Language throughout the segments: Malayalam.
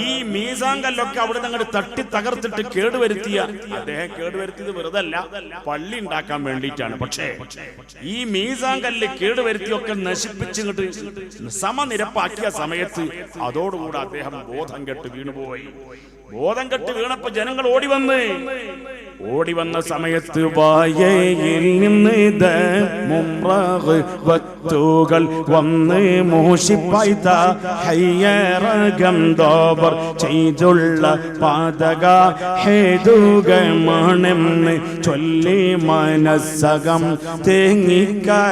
ഈ മീസാങ്കല്ലൊക്കെ അവിടെ അങ്ങോട്ട് തട്ടി തകർത്തിട്ട് കേടുവരുത്തിയ അദ്ദേഹം കേടുവരുത്തിയത് വെറുതെ അല്ല പള്ളി ഉണ്ടാക്കാൻ വേണ്ടിയിട്ടാണ്. പക്ഷേ ഈ മീസാങ്കല്ല് കേടുവരുത്തിയൊക്കെ നശിപ്പിച്ചിട്ട് സമനിരപ്പാക്കിയ സമയത്ത് അതോടുകൂടെ അദ്ദേഹം ബോധം കെട്ട് വീണുപോയി. ബോധം കെട്ട് വീണപ്പോ ജനങ്ങൾ ഓടി വന്ന് ഓടി വന്ന സമയത്ത് വായയിൽ നിന്ന് വക്തുകൾ വന്ന് മോഷിപ്പായ്ത ഹയ്യറകം ദോബർ ചെയ്തുള്ള പാതക ഹേതുകമാണെന്ന് ചൊല്ലി മനസ്സകം തേങ്ങിക്കരഞ്ഞോവർ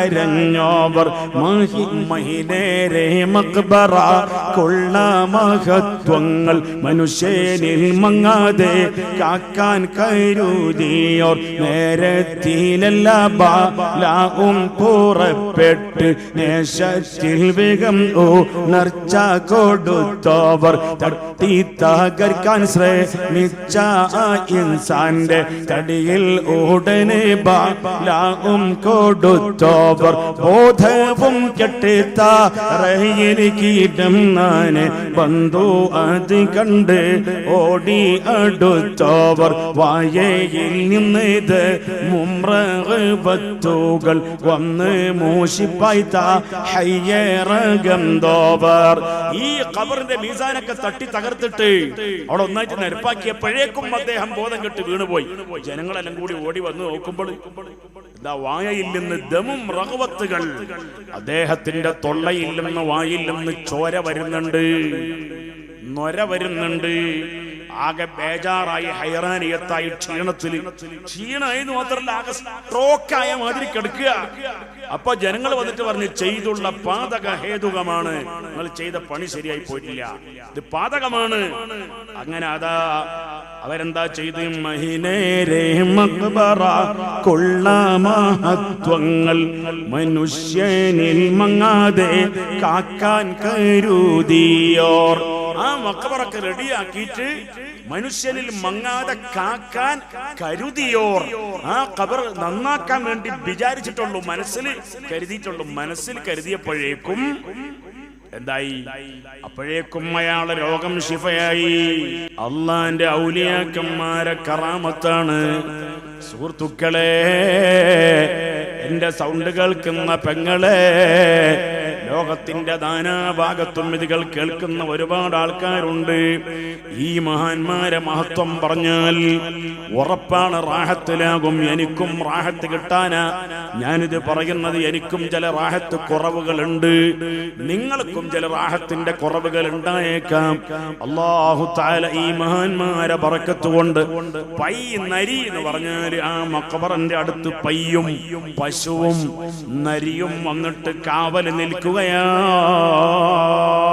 മഹി മഹിനേരെ മക്ബറ കൊള്ള മഹത്വങ്ങൾ മനുഷ്യനിൽ മങ്ങാതെ കാക്കാൻ കരുതിയോർ നേരത്തിലല്ല ബാലാവും പുറപ്പെട്ട് നേശത്തിൽ വേഗം ഓ നർച്ച കൊടുത്തവർ തട്ടി തകർക്കാൻ ശ്രമിച്ച ഇൻസാന്റെ തടിയിൽ ഉടനെ ബാലാവും കൊടുത്തവർ ബോധവും കെട്ടിത്ത റഹയിലേക്കിടം നാനെ ബന്ധു അത് കണ്ട് ഓടി അടുത്തവർ വായയിൽ നിന്ന് ഇത് മുമ്രത്തുകൾ വന്ന് മൂഷിപ്പായ്ത്ത ഹയ്യറകന്തോവർ ഈ കബറിന്റെ മീസാനൊക്കെ തട്ടി തകർത്തിട്ട് അവിടെ ഒന്നായിട്ട് നിരപ്പാക്കിയപ്പോഴേക്കും അദ്ദേഹം ബോധം കെട്ട് വീണുപോയി. ജനങ്ങളെല്ലാം കൂടി ഓടി വന്ന് നോക്കുമ്പോൾ വായയിൽ നിന്ന് ദമും റഹവത്തുകൾ. അദ്ദേഹത്തിന്റെ തൊള്ളയിൽ നിന്ന് വായിൽ നിന്ന് ചോര വരുന്നുണ്ട്. നൊര വരുന്നുണ്ട്. ആകെ ബേജാറായി ഹൈറാനിയത്തായി ക്ഷീണത്തിൽ. ക്ഷീണമായി മാത്രമല്ല ആകെ സ്ട്രോക്കായ മാതിരി കിടക്കുക. അപ്പൊ ജനങ്ങൾ വന്നിട്ട് പറഞ്ഞു ചെയ്തുള്ള പാതക ഹേതുകമാണ് നിങ്ങൾ ചെയ്ത പണി ശരിയായി പോയിട്ടില്ല. ഇത് പാതകമാണ്. അങ്ങനെ അതാ അവരെന്താ ചെയ്ത്? മഹിനേരെ മഹത്വങ്ങൾ മനുഷ്യനിൽ മങ്ങാതെ കാക്കാൻ കരുതിയോർ. ആ മക്കബറൊക്കെ റെഡിയാക്കിയിട്ട് മനുഷ്യനിൽ മങ്ങാതെ കാക്കാൻ കരുതിയോർ. ആ കബർ നന്നാക്കാൻ വേണ്ടി വിചാരിച്ചിട്ടുള്ളൂ മനസ്സിൽ കരുതിയിട്ടുള്ളൂ. മനസ്സിൽ കരുതിയപ്പോഴേക്കും എന്തായി? അപ്പോഴേക്കും അയാളെ രോഗം ശിഫയായി. അള്ളാന്റെ ഔലിയാക്കന്മാരെ കറാമത്താണ്. സുഹൃത്തുക്കളെ എന്റെ സൗണ്ട് കേൾക്കുന്ന പെങ്ങളെ ലോകത്തിന്റെ ദാനാഭാഗത്തും ഇതുകൾ കേൾക്കുന്ന ഒരുപാട് ആൾക്കാരുണ്ട്. ഈ മഹാന്മാരെ മഹത്വം പറഞ്ഞാൽ ഉറപ്പാണ് റാഹത്തിലാകും എനിക്കും റാഹത്ത് കിട്ടാനാ. ഞാനിത് പറയുന്നത് എനിക്കും ചില റാഹത്ത് കുറവുകളുണ്ട്. നിങ്ങൾക്കും ചില റാഹത്തിന്റെ കുറവുകൾ ഉണ്ടായേക്കാം. അള്ളാഹു താല ഈ മഹാന്മാരെ പറക്കത്തുകൊണ്ട് പൈ നരി എന്ന് പറഞ്ഞാൽ ആ മക്കബറിന്റെ അടുത്ത് പയ്യും പശുവും നരിയും വന്നിട്ട് കാവൽ गया